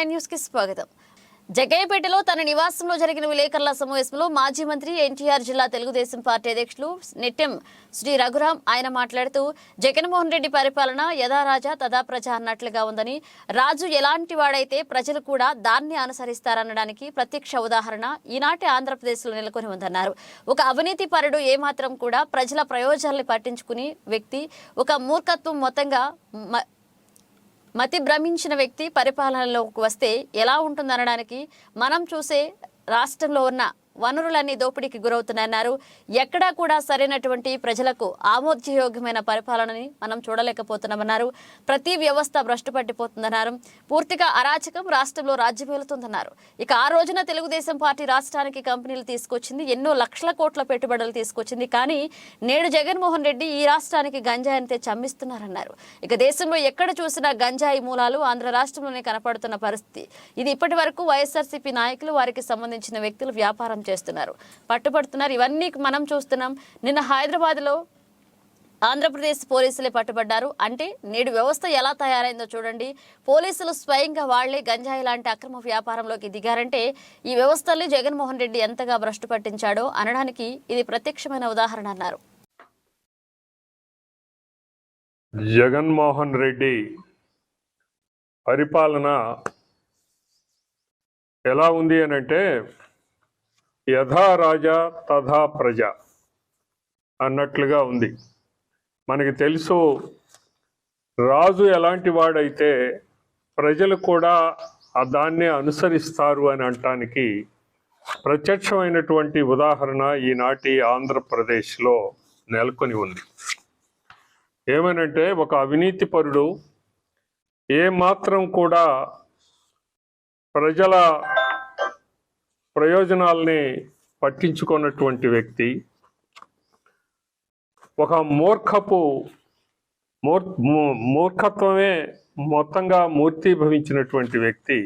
Nine న్యూస్కి స్వాగతం. జగ్గయ్యపేటలో తన నివాసంలో జరిగిన విలేకరుల సమావేశంలో మాజీ మంత్రి ఎన్టీఆర్ జిల్లా తెలుగుదేశం పార్టీ అధ్యక్షులు నిట్టెం శ్రీ రఘురాం ఆయన మాట్లాడుతూ జగన్మోహన్ రెడ్డి పరిపాలన యథా రాజా తదా ప్రజ అన్నట్లుగా ఉందని రాజు ఎలాంటి వాడైతే ప్రజలు కూడా దాన్ని అనుసరిస్తారనడానికి ప్రత్యక్ష ఉదాహరణ ఈనాటి ఆంధ్రప్రదేశ్లో నెలకొని ఉందన్నారు. ఒక అవినీతి పరుడు ఏమాత్రం కూడా ప్రజల ప్రయోజనాల్ని పట్టించుకుని వ్యక్తి ఒక మూర్ఖత్వం మొత్తంగా మతి భ్రమించిన వ్యక్తి పరిపాలనలోకి వస్తే ఎలా ఉంటుందనడానికి మనం చూసే రాష్ట్రంలో ఉన్న వనరులన్నీ దోపిడీకి గురవుతున్నాయన్నారు. ఎక్కడా కూడా సరైనటువంటి ప్రజలకు ఆమోదయోగ్యమైన పరిపాలనని మనం చూడలేకపోతున్నామన్నారు. ప్రతి వ్యవస్థ భ్రష్టుపట్టిపోతుందన్నారు పూర్తిగా అరాచకం రాష్ట్రంలో రాజ్యమేలుతుందన్నారు. ఇక ఆ రోజున తెలుగుదేశం పార్టీ రాష్ట్రానికి కంపెనీలు తీసుకొచ్చింది ఎన్నో లక్షల కోట్ల పెట్టుబడులు తీసుకొచ్చింది. కానీ నేడు జగన్మోహన్ రెడ్డి ఈ రాష్ట్రానికి గంజాయిని తెచ్చి ఇక దేశంలో ఎక్కడ చూసినా గంజాయి మూలాలు ఆంధ్ర రాష్ట్రంలోనే కనపడుతున్న పరిస్థితి. ఇది ఇప్పటి వరకు వైఎస్ఆర్సీపీ నాయకులు వారికి సంబంధించిన వ్యక్తులు వ్యాపారం చేస్తున్నారు. పట్టుబడుతున్నారు. ఇవన్నీ మనం చూస్తున్నాం. నిన్న హైదరాబాద్లో ఆంధ్రప్రదేశ్ పోలీసులే పట్టుబడ్డారు. అంటే నేడు వ్యవస్థ ఎలా తయారైందో చూడండి. పోలీసులు స్వయంగా వాళ్ళే గంజాయి లాంటి అక్రమ వ్యాపారంలోకి దిగారంటే ఈ వ్యవస్థల్ని జగన్మోహన్ రెడ్డి ఎంతగా భ్రష్టు పట్టించాడో అనడానికి ఇది ప్రత్యక్షమైన ఉదాహరణ అన్నారు. జగన్మోహన్ రెడ్డి పరిపాలన ఎలా ఉంది అని అంటే యథా రాజా తథా ప్రజ అన్నట్లుగా ఉంది. మనకి తెలుసు రాజు ఎలాంటి వాడైతే ప్రజలు కూడా ఆ దాన్నే అనుసరిస్తారు అని అనటానికి ప్రత్యక్షమైనటువంటి ఉదాహరణ ఈనాటి ఆంధ్రప్రదేశ్లో నెలకొని ఉంది. ఏమనంటే ఒక అవినీతి పరుడు ఏ మాత్రం కూడా ప్రజల ప్రయోజనాల్ని పట్టించుకున్నటువంటి వ్యక్తి ఒక మూర్ఖపు మూర్ మూర్ఖత్వమే మొత్తంగా మూర్తీభవించినటువంటి వ్యక్తి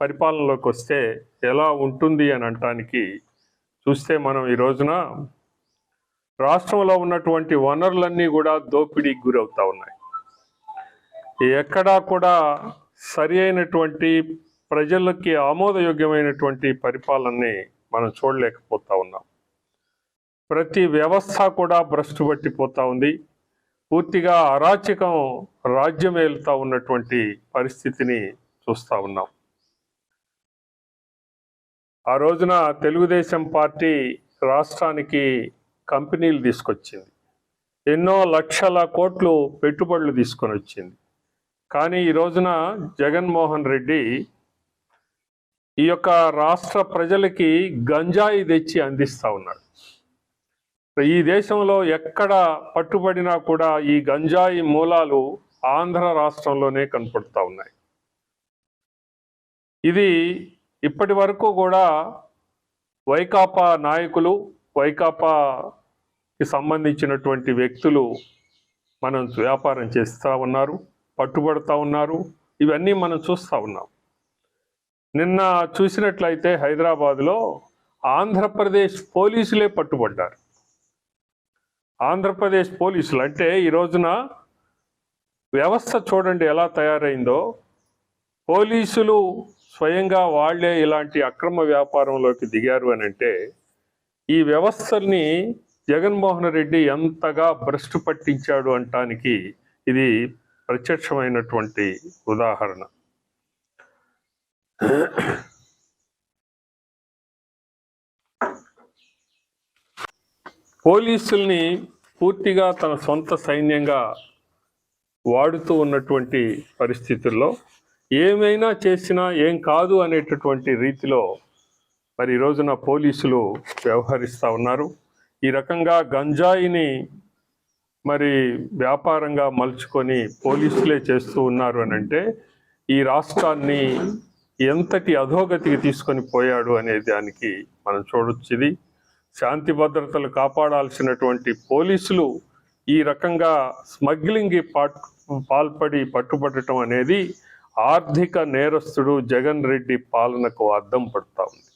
పరిపాలనలోకి వస్తే ఎలా ఉంటుంది అని అనటానికి చూస్తే మనం ఈ రోజున రాష్ట్రంలో ఉన్నటువంటి వనరులన్నీ కూడా దోపిడీకి గురవుతూ ఉన్నాయి. ఎక్కడా కూడా సరి అయినటువంటి ప్రజలకి ఆమోదయోగ్యమైనటువంటి పరిపాలనని మనం చూడలేకపోతా ఉన్నాం. ప్రతి వ్యవస్థ కూడా భ్రష్టు పట్టిపోతూ ఉంది. పూర్తిగా అరాచకం రాజ్యమేలుతా ఉన్నటువంటి పరిస్థితిని చూస్తా ఉన్నాం. ఆ రోజున తెలుగుదేశం పార్టీ రాష్ట్రానికి కంపెనీలు తీసుకొచ్చింది. ఎన్నో లక్షల కోట్లు పెట్టుబడులు తీసుకొని వచ్చింది కానీ ఈ రోజున జగన్మోహన్ రెడ్డి ఈ యొక్క రాష్ట్ర ప్రజలకి గంజాయి తెచ్చి అందిస్తా ఉన్నాడు. ఈ దేశంలో ఎక్కడ పట్టుబడినా కూడా ఈ గంజాయి మూలాలు ఆంధ్ర రాష్ట్రంలోనే కనపడుతూ ఉన్నాయి. ఇది ఇప్పటి వరకు కూడా వైకాపా నాయకులు వైకాపాకి సంబంధించినటువంటి వ్యక్తులు మనం వ్యాపారం చేస్తూ ఉన్నారు పట్టుబడుతూ ఉన్నారు. ఇవన్నీ మనం చూస్తూ ఉన్నాం. నిన్న చూసినట్లయితే హైదరాబాద్లో ఆంధ్రప్రదేశ్ పోలీసులే పట్టుబడ్డారు. ఆంధ్రప్రదేశ్ పోలీసులు అంటే ఈ రోజున వ్యవస్థ చూడండి ఎలా తయారైందో. పోలీసులు స్వయంగా వాళ్ళే ఇలాంటి అక్రమ వ్యాపారంలోకి దిగారు అని అంటే ఈ వ్యవస్థల్ని జగన్మోహన్ రెడ్డి ఎంతగా భ్రష్టు పట్టించాడు అంటానికి ఇది ప్రత్యక్షమైనటువంటి ఉదాహరణ. పోలీసుల్ని పూర్తిగా తన సొంత సైన్యంగా వాడుతూ ఉన్నటువంటి పరిస్థితుల్లో ఏమైనా చేసినా ఏం కాదు అనేటటువంటి రీతిలో మరి ఈ రోజున పోలీసులు వ్యవహరిస్తూ ఉన్నారు. ఈ రకంగా గంజాయిని మరి వ్యాపారంగా మలుచుకొని పోలీసులే చేస్తూ ఉన్నారు అని అంటే ఈ రాష్ట్రాన్ని ఎంతటి అధోగతికి తీసుకొని పోయాడు అనే దానికి మనం చూడొచ్చింది శాంతి భద్రతలు కాపాడాల్సినటువంటి పోలీసులు ఈ రకంగా స్మగ్లింగ్కి పాట్ పాల్పడి పట్టుబట్టడం అనేది ఆర్థిక నేరస్తుడు జగన్ రెడ్డి పాలనకు అద్దం పడుతూ ఉంది.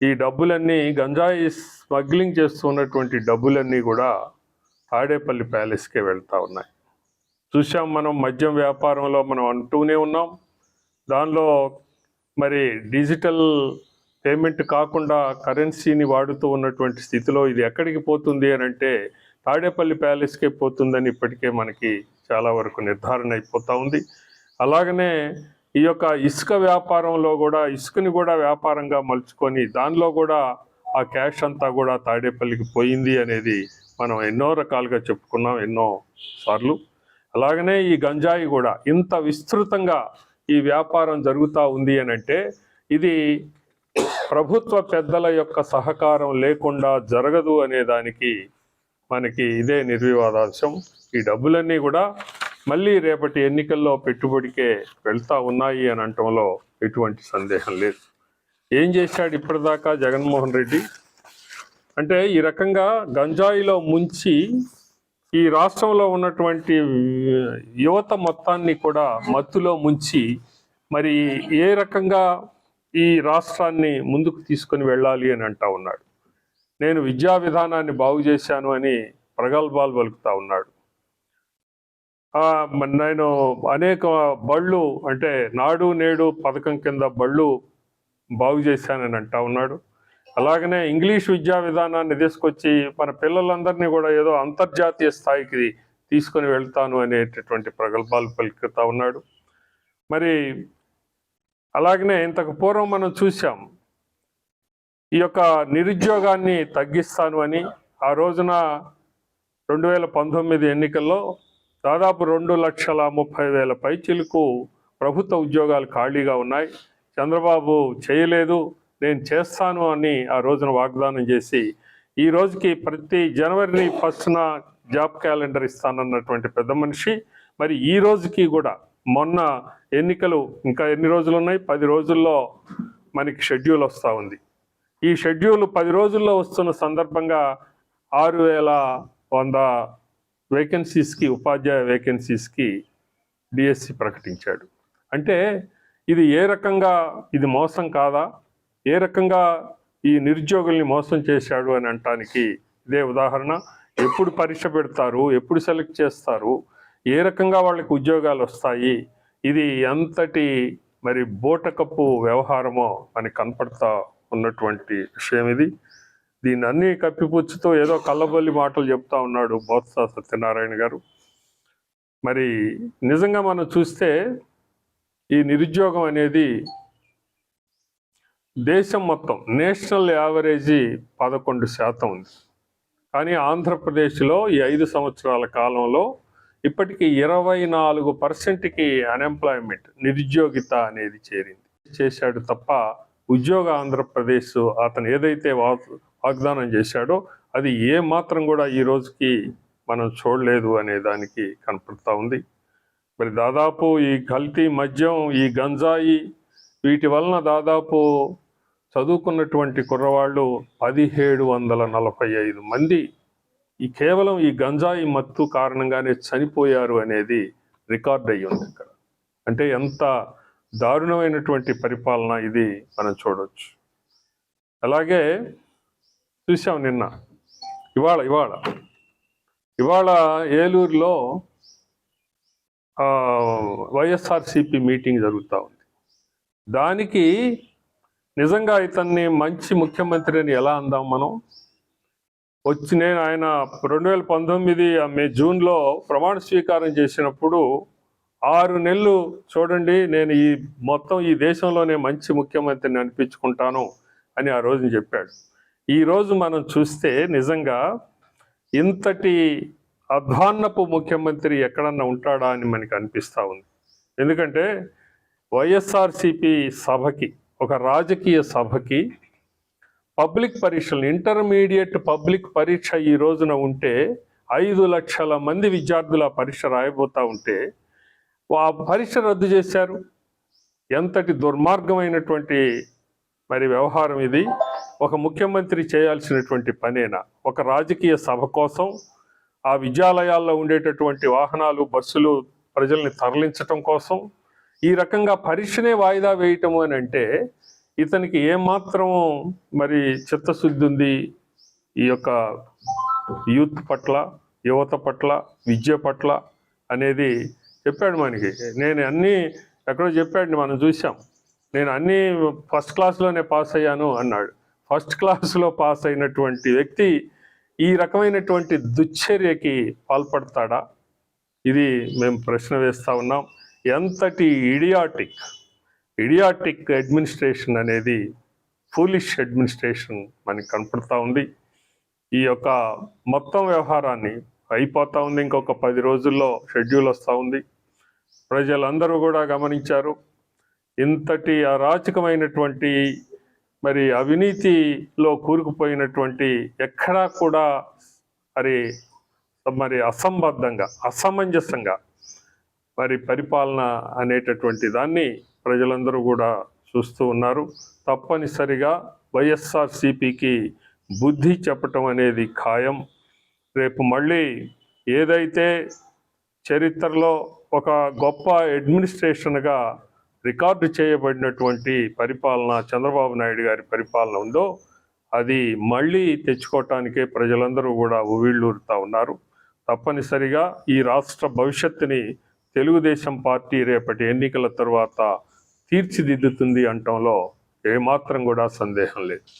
ఈ డబ్బులన్నీ గంజాయి స్మగ్లింగ్ చేస్తున్నటువంటి డబ్బులన్నీ కూడా తాడేపల్లి ప్యాలెస్కే వెళ్తూ ఉన్నాయి. చూసాం మనం మద్యం వ్యాపారంలో మనం అంటూనే ఉన్నాం. దానిలో మరి డిజిటల్ పేమెంట్ కాకుండా కరెన్సీని వాడుతూ ఉన్నటువంటి స్థితిలో ఇది ఎక్కడికి పోతుంది అని అంటే తాడేపల్లి ప్యాలెస్కే పోతుందని ఇప్పటికే మనకి చాలా వరకు నిర్ధారణ అయిపోతూ ఉంది. అలాగనే ఈ యొక్క ఇసుక వ్యాపారంలో కూడా ఇసుకని కూడా వ్యాపారంగా మలుచుకొని దానిలో కూడా ఆ క్యాష్ అంతా కూడా తాడేపల్లికి పోయింది అనేది మనం ఎన్నో రకాలుగా చెప్పుకున్నాం ఎన్నో సార్లు. అలాగనే ఈ గంజాయి కూడా ఇంత విస్తృతంగా ఈ వ్యాపారం జరుగుతూ ఉంది అని అంటే ఇది ప్రభుత్వ పెద్దల యొక్క సహకారం లేకుండా జరగదు అనే దానికి మనకి ఇదే నిర్వివాదాంశం. ఈ డబ్బులన్నీ కూడా మళ్ళీ రేపటి ఎన్నికల్లో పెట్టుబడికే వెళ్తా ఉన్నాయి అని అనటంలో ఎటువంటి సందేహం లేదు. ఏం చేశాడు ఇప్పటిదాకా జగన్మోహన్ రెడ్డి? అంటే ఈ రకంగా గంజాయిలో ముంచి ఈ రాష్ట్రంలో ఉన్నటువంటి యువత మొత్తాన్ని కూడా మత్తులో ముంచి మరి ఏ రకంగా ఈ రాష్ట్రాన్ని ముందుకు తీసుకొని వెళ్ళాలి అని అంటా ఉన్నాడు. నేను విద్యా విధానాన్ని బాగు చేశాను అని ప్రగల్భాలు పలుకుతా ఉన్నాడు. నేను అనేక బళ్ళు అంటే నాడు నేడు పథకం కింద బళ్ళు బాగు చేశానని అంటా ఉన్నాడు. అలాగనే ఇంగ్లీష్ విద్యా విధానాన్ని తీసుకొచ్చి మన పిల్లలందరినీ కూడా ఏదో అంతర్జాతీయ స్థాయికి తీసుకొని వెళ్తాను అనేటటువంటి ప్రగల్భాలు పలుకుతా ఉన్నాడు. మరి అలాగనే ఇంతకు పూర్వం మనం చూసాం ఈ యొక్క నిరుద్యోగాన్ని తగ్గిస్తాను అని ఆ రోజున రెండు వేల పంతొమ్మిది ఎన్నికల్లో దాదాపు రెండు లక్షల ముప్పై వేల పైచిలకు ప్రభుత్వ ఉద్యోగాలు ఖాళీగా ఉన్నాయి. చంద్రబాబు చేయలేదు నేను చేస్తాను అని ఆ రోజున వాగ్దానం చేసి ఈ రోజుకి ప్రతి జనవరి ఫస్ట్న జాబ్ క్యాలెండర్ ఇస్తానన్నటువంటి పెద్ద మనిషి. మరి ఈ రోజుకి కూడా మొన్న ఎన్నికలు ఇంకా ఎన్ని రోజులు ఉన్నాయి పది రోజుల్లో మనకి షెడ్యూల్ వస్తూ ఉంది. ఈ షెడ్యూల్ పది రోజుల్లో వస్తున్న సందర్భంగా ఆరు వేల వంద వేకెన్సీస్కి ఉపాధ్యాయ వేకెన్సీస్కి డిఎస్సి ప్రకటించాడు. అంటే ఇది ఏ రకంగా ఇది మోసం కాదా? ఏ రకంగా ఈ నిరుద్యోగుల్ని మోసం చేశాడు అని అంటానికి ఇదే ఉదాహరణ. ఎప్పుడు పరీక్ష పెడతారు ఎప్పుడు సెలెక్ట్ చేస్తారు ఏ రకంగా వాళ్ళకి ఉద్యోగాలు వస్తాయి ఇది ఎంతటి మరి బోటకప్పు వ్యవహారమో మనకి కనపడతా ఉన్నటువంటి విషయం ఇది. దీన్ని అన్ని కప్పిపుచ్చుతో ఏదో కళ్ళబొల్లి మాటలు చెప్తా ఉన్నాడు బోత్స సత్యనారాయణ గారు. మరి నిజంగా మనం చూస్తే ఈ నిరుద్యోగం అనేది దేశం మొత్తం నేషనల్ యావరేజీ పదకొండు శాతం ఉంది. కానీ ఆంధ్రప్రదేశ్లో ఈ ఐదు సంవత్సరాల కాలంలో ఇప్పటికీ ఇరవై నాలుగు పర్సెంట్కి అన్ఎంప్లాయ్మెంట్ నిరుద్యోగిత అనేది చేరింది. చేశాడు తప్ప ఉద్యోగ ఆంధ్రప్రదేశ్ అతను ఏదైతే వాగ్దానం చేశాడో అది ఏ మాత్రం కూడా ఈ రోజుకి మనం చూడలేదు అనే దానికి కనపడతా ఉంది. మరి దాదాపు ఈ కల్తీ మద్యం ఈ గంజాయి వీటి వలన దాదాపు చదువుకున్నటువంటి కుర్రవాళ్ళు పదిహేడు వందల నలభై ఐదు మంది. ఈ కేవలం ఈ గంజాయి మత్తు కారణంగానే చనిపోయారు అనేది రికార్డ్ అయ్యి ఉంది ఇక్కడ. అంటే ఎంత దారుణమైనటువంటి పరిపాలన ఇది మనం చూడవచ్చు అలాగే చూసాం నిన్న ఇవాళ ఇవాళ ఇవాళ ఏలూరులో వైఎస్ఆర్సిపి మీటింగ్ జరుగుతూ ఉంది. దానికి నిజంగా ఇతన్ని మంచి ముఖ్యమంత్రి అని ఎలా అందాం మనం? వచ్చి నేను ఆయన రెండు వేల పంతొమ్మిది మే జూన్లో ప్రమాణ స్వీకారం చేసినప్పుడు ఆరు నెలలు చూడండి నేను ఈ మొత్తం ఈ దేశంలోనే మంచి ముఖ్యమంత్రిని అనిపించుకుంటాను అని ఆ రోజున చెప్పాడు. ఈరోజు మనం చూస్తే నిజంగా ఇంతటి అధ్వాన్నపు ముఖ్యమంత్రి ఎక్కడన్నా ఉంటాడా అని మనకి అనిపిస్తూ ఉంది. ఎందుకంటే వైఎస్ఆర్సిపి సభకి ఒక రాజకీయ సభకి పబ్లిక్ పరీక్షలు ఇంటర్మీడియట్ పబ్లిక్ పరీక్ష ఈ రోజున ఉంటే ఐదు లక్షల మంది విద్యార్థులు ఆ పరీక్ష రాయబోతా ఉంటే ఆ పరీక్ష రద్దు చేశారు. ఎంతటి దుర్మార్గమైనటువంటి మరి వ్యవహారం ఇది. ఒక ముఖ్యమంత్రి చేయాల్సినటువంటి పనేనా? ఒక రాజకీయ సభ కోసం ఆ విద్యాలయాల్లో ఉండేటటువంటి వాహనాలు బస్సులు ప్రజల్ని తరలించటం కోసం ఈ రకంగా పరీక్షనే వాయిదా వేయటము అని అంటే ఇతనికి ఏమాత్రం మరి చిత్తశుద్ధి ఉంది ఈ యొక్క యూత్ పట్ల యువత పట్ల విద్య పట్ల అనేది చెప్పాడు మనకి. నేను అన్నీ ఎక్కడో చెప్పాడు మనం చూసాం నేను అన్నీ ఫస్ట్ క్లాస్లోనే పాస్ అయ్యాను అన్నాడు. ఫస్ట్ క్లాస్లో పాస్ అయినటువంటి వ్యక్తి ఈ రకమైనటువంటి దుశ్చర్యకి పాల్పడతాడా? ఇది మేము ప్రశ్న వేస్తా ఉన్నాం. ఎంతటి ఇడియాటిక్ ఇడియాటిక్ అడ్మినిస్ట్రేషన్ అనేది ఫూలిష్ అడ్మినిస్ట్రేషన్ మనకి కనపడతా ఉంది. ఈ యొక్క మొత్తం వ్యవహారాన్ని అయిపోతూ ఉంది. ఇంకొక పది రోజుల్లో షెడ్యూల్ వస్తూ ఉంది. ప్రజలందరూ కూడా గమనించారు. ఇంతటి అరాచకమైనటువంటి మరి అవినీతిలో కూరుకుపోయినటువంటి ఎక్కడా కూడా మరి మరి అసంబద్ధంగా అసమంజసంగా మరి పరిపాలన అనేటటువంటి దాన్ని ప్రజలందరూ కూడా చూస్తూ ఉన్నారు. తప్పనిసరిగా వైఎస్ఆర్సిపికి బుద్ధి చెప్పటం అనేది ఖాయం. రేపు మళ్ళీ ఏదైతే చరిత్రలో ఒక గొప్ప అడ్మినిస్ట్రేషన్గా రికార్డు చేయబడినటువంటి పరిపాలన చంద్రబాబు నాయుడు గారి పరిపాలన ఉందో అది మళ్ళీ తెచ్చుకోవటానికే ప్రజలందరూ కూడా ఉవ్విళ్ళూరుతా ఉన్నారు. తప్పనిసరిగా ఈ రాష్ట్ర భవిష్యత్తుని తెలుగుదేశం పార్టీ రేపటి ఎన్నికల తర్వాత తీర్చిదిద్దుతుంది అంటంలో ఏమాత్రం కూడా సందేహం లేదు.